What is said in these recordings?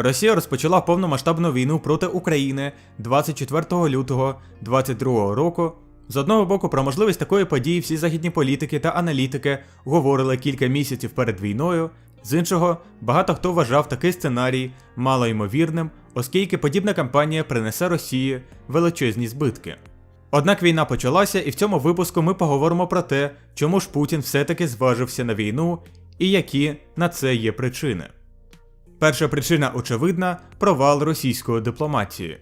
Росія розпочала повномасштабну війну проти України 24 лютого 2022 року. З одного боку, про можливість такої події всі західні політики та аналітики говорили кілька місяців перед війною. З іншого, багато хто вважав такий сценарій малоймовірним, оскільки подібна кампанія принесе Росії величезні збитки. Однак війна почалася, і в цьому випуску ми поговоримо про те, чому ж Путін все-таки зважився на війну і які на це є причини. Перша причина очевидна провал російської дипломатії.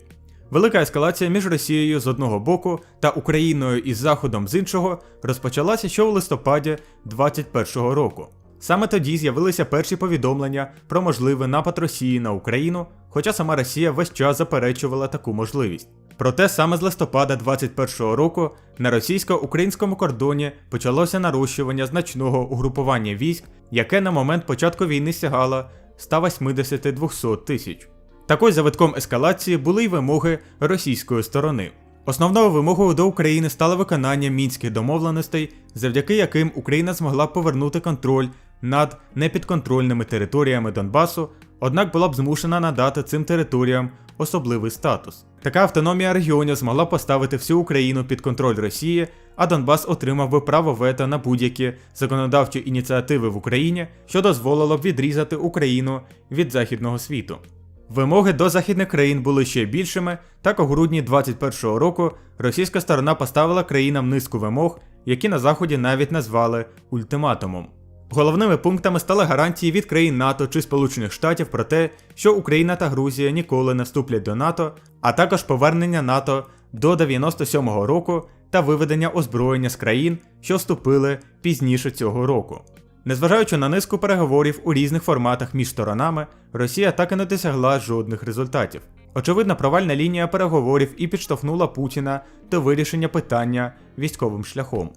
Велика ескалація між Росією з одного боку та Україною із Заходом з іншого розпочалася ще у листопаді 2021 року. Саме тоді з'явилися перші повідомлення про можливий напад Росії на Україну, хоча сама Росія весь час заперечувала таку можливість. Проте саме з листопада 2021 року на російсько-українському кордоні почалося нарощування значного угрупування військ, яке на момент початку війни сягало 180-200 тисяч. Також завитком ескалації були й вимоги російської сторони. Основною вимогою до України стало виконання мінських домовленостей, завдяки яким Україна змогла повернути контроль над непідконтрольними територіями Донбасу, однак була б змушена надати цим територіям особливий статус. Така автономія регіонів змогла поставити всю Україну під контроль Росії, а Донбас отримав би право вето на будь-які законодавчі ініціативи в Україні, що дозволило б відрізати Україну від західного світу. Вимоги до західних країн були ще більшими, так у грудні 2021 року російська сторона поставила країнам низку вимог, які на заході навіть назвали ультиматумом. Головними пунктами стали гарантії від країн НАТО чи Сполучених Штатів про те, що Україна та Грузія ніколи не вступлять до НАТО, а також повернення НАТО до 97-го року та виведення озброєння з країн, що вступили пізніше цього року. Незважаючи на низку переговорів у різних форматах між сторонами, Росія так і не досягла жодних результатів. Очевидно, провальна лінія переговорів і підштовхнула Путіна до вирішення питання військовим шляхом.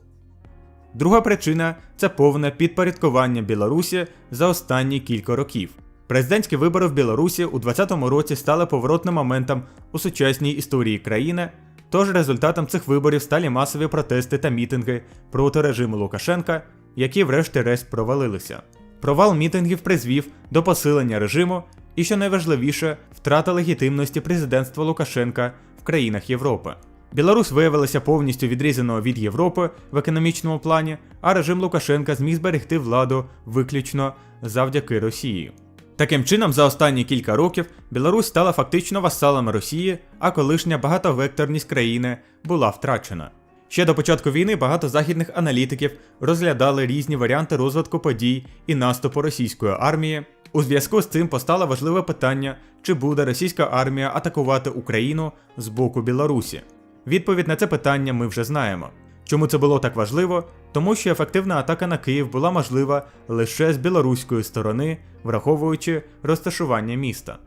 Друга причина це повне підпорядкування Білорусі за останні кілька років. Президентські вибори в Білорусі у 2020 році стали поворотним моментом у сучасній історії країни. Тож результатом цих виборів стали масові протести та мітинги проти режиму Лукашенка, які врешті-решт провалилися. Провал мітингів призвів до посилення режиму і, що найважливіше, втрата легітимності президентства Лукашенка в країнах Європи. Білорусь виявилася повністю відрізаною від Європи в економічному плані, а режим Лукашенка зміг зберегти владу виключно завдяки Росії. Таким чином, за останні кілька років Білорусь стала фактично васалом Росії, а колишня багатовекторність країни була втрачена. Ще до початку війни багато західних аналітиків розглядали різні варіанти розвитку подій і наступу російської армії. У зв'язку з цим постало важливе питання, чи буде російська армія атакувати Україну з боку Білорусі. Відповідь на це питання ми вже знаємо. Чому це було так важливо? Тому що ефективна атака на Київ була можлива лише з білоруської сторони, враховуючи розташування міста.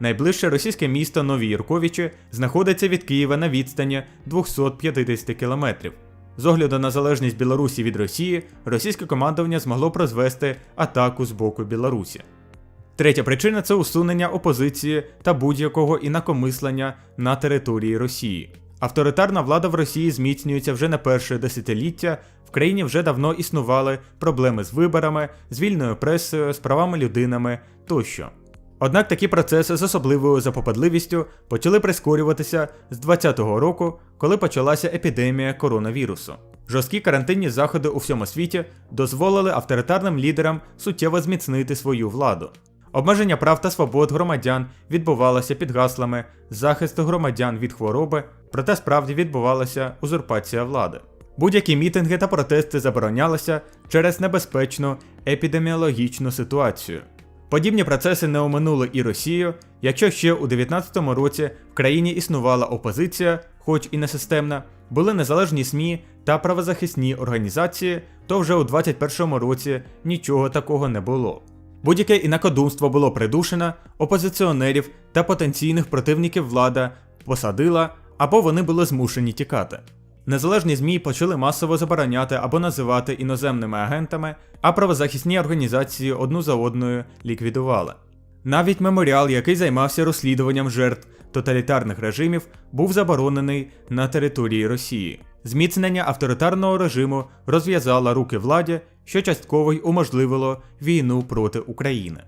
Найближче російське місто Нові Юрковичі знаходиться від Києва на відстані 250 кілометрів. З огляду на залежність Білорусі від Росії, російське командування змогло прозвести атаку з боку Білорусі. Третя причина це усунення опозиції та будь-якого інакомислення на території Росії. Авторитарна влада в Росії зміцнюється вже не перше десятиліття. В країні вже давно існували проблеми з виборами, з вільною пресою, з правами людинами тощо. Однак такі процеси з особливою запопадливістю почали прискорюватися з 2020 року, коли почалася епідемія коронавірусу. Жорсткі карантинні заходи у всьому світі дозволили авторитарним лідерам суттєво зміцнити свою владу. Обмеження прав та свобод громадян відбувалося під гаслами захисту громадян від хвороби, проте справді відбувалася узурпація влади. Будь-які мітинги та протести заборонялися через небезпечну епідеміологічну ситуацію. Подібні процеси не оминули і Росію, якщо ще у 19-му році в країні існувала опозиція, хоч і не системна, були незалежні СМІ та правозахисні організації, то вже у 21-му році нічого такого не було. Будь-яке інакодумство було придушено, опозиціонерів та потенційних противників влада посадила або вони були змушені тікати. Незалежні ЗМІ почали масово забороняти або називати іноземними агентами, а правозахисні організації одну за одною ліквідували. Навіть меморіал, який займався розслідуванням жертв тоталітарних режимів, був заборонений на території Росії. Зміцнення авторитарного режиму розв'язало руки владі, що частково й уможливило війну проти України.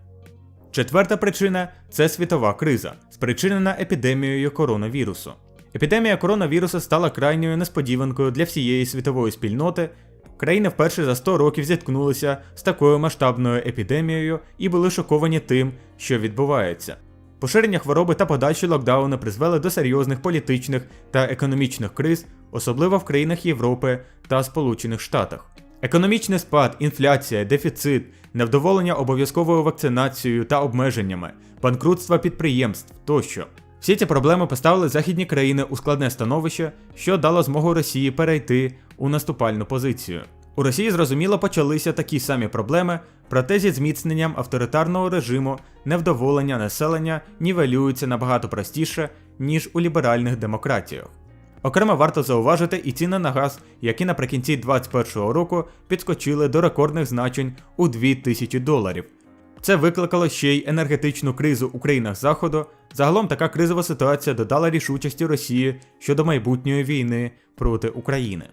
Четверта причина це світова криза, спричинена епідемією коронавірусу. Епідемія коронавірусу стала крайньою несподіванкою для всієї світової спільноти. Країни вперше за 100 років зіткнулися з такою масштабною епідемією і були шоковані тим, що відбувається. Поширення хвороби та подальші локдауни призвели до серйозних політичних та економічних криз, особливо в країнах Європи та Сполучених Штатах. Економічний спад, інфляція, дефіцит, невдоволення обов'язковою вакцинацією та обмеженнями, банкрутство підприємств тощо. Всі ці проблеми поставили західні країни у складне становище, що дало змогу Росії перейти у наступальну позицію. У Росії зрозуміло почалися такі самі проблеми, проте зі зміцненням авторитарного режиму невдоволення населення нівелюється набагато простіше, ніж у ліберальних демократіях. Окремо варто зауважити і ціни на газ, які наприкінці 2021 року підскочили до рекордних значень у 2000 доларів. Це викликало ще й енергетичну кризу у країнах Заходу. Загалом така кризова ситуація додала рішучості Росії щодо майбутньої війни проти України.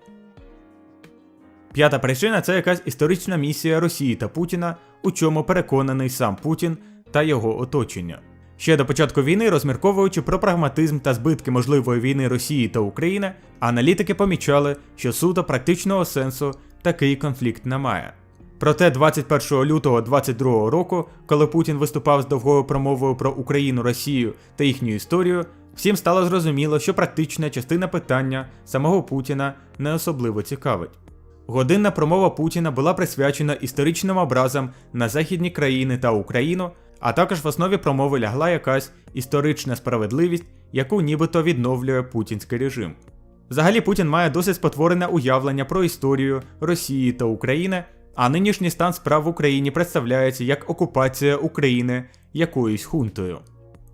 П'ята причина це якась історична місія Росії та Путіна, у чому переконаний сам Путін та його оточення. Ще до початку війни, розмірковуючи про прагматизм та збитки можливої війни Росії та України, аналітики помічали, що суто практичного сенсу такий конфлікт не має. Проте 21 лютого 2022 року, коли Путін виступав з довгою промовою про Україну, Росію та їхню історію, всім стало зрозуміло, що практична частина питання самого Путіна не особливо цікавить. Годинна промова Путіна була присвячена історичним образам на західні країни та Україну, а також в основі промови лягла якась історична справедливість, яку нібито відновлює путінський режим. Взагалі Путін має досить спотворене уявлення про історію Росії та України, а нинішній стан справ в Україні представляється як окупація України якоюсь хунтою.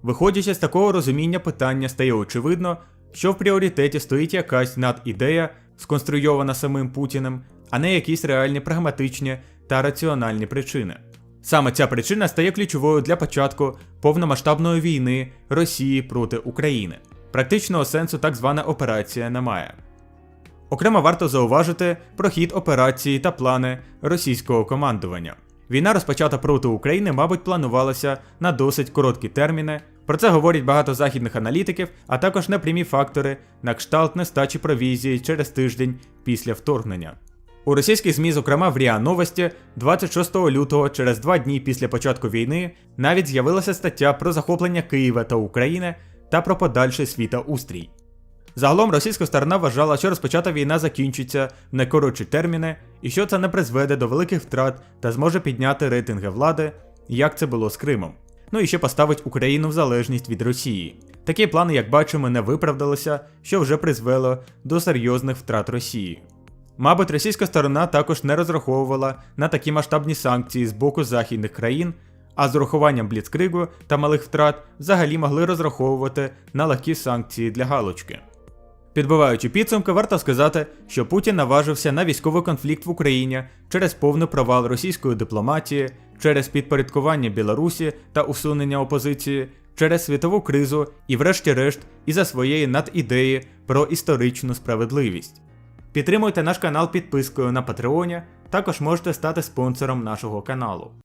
Виходячи з такого розуміння питання, стає очевидно, що в пріоритеті стоїть якась надідея, сконструйована самим Путіним, а не якісь реальні прагматичні та раціональні причини. Саме ця причина стає ключовою для початку повномасштабної війни Росії проти України. Практичного сенсу так звана операція не має. Окремо варто зауважити про хід операції та плани російського командування. Війна, розпочата проти України, мабуть, планувалася на досить короткі терміни. Про це говорять багато західних аналітиків, а також непрямі фактори на кшталт нестачі провізії через тиждень після вторгнення. У російських ЗМІ, зокрема в РІА Новості, 26 лютого, через два дні після початку війни, навіть з'явилася стаття про захоплення Києва та України та про подальший світоустрій. Загалом російська сторона вважала, що розпочата війна закінчиться в найкоротші терміни, і що це не призведе до великих втрат та зможе підняти рейтинги влади, як це було з Кримом. Ну і ще поставить Україну в залежність від Росії. Такі плани, як бачимо, не виправдалися, що вже призвело до серйозних втрат Росії. Мабуть, російська сторона також не розраховувала на такі масштабні санкції з боку західних країн, а з урахуванням бліцкригу та малих втрат взагалі могли розраховувати на легкі санкції для галочки. Підбиваючи підсумки, варто сказати, що Путін наважився на військовий конфлікт в Україні через повний провал російської дипломатії, через підпорядкування Білорусі та усунення опозиції, через світову кризу і, врешті-решт, із-за своєї надідеї про історичну справедливість. Підтримуйте наш канал підпискою на Патреоні, також можете стати спонсором нашого каналу.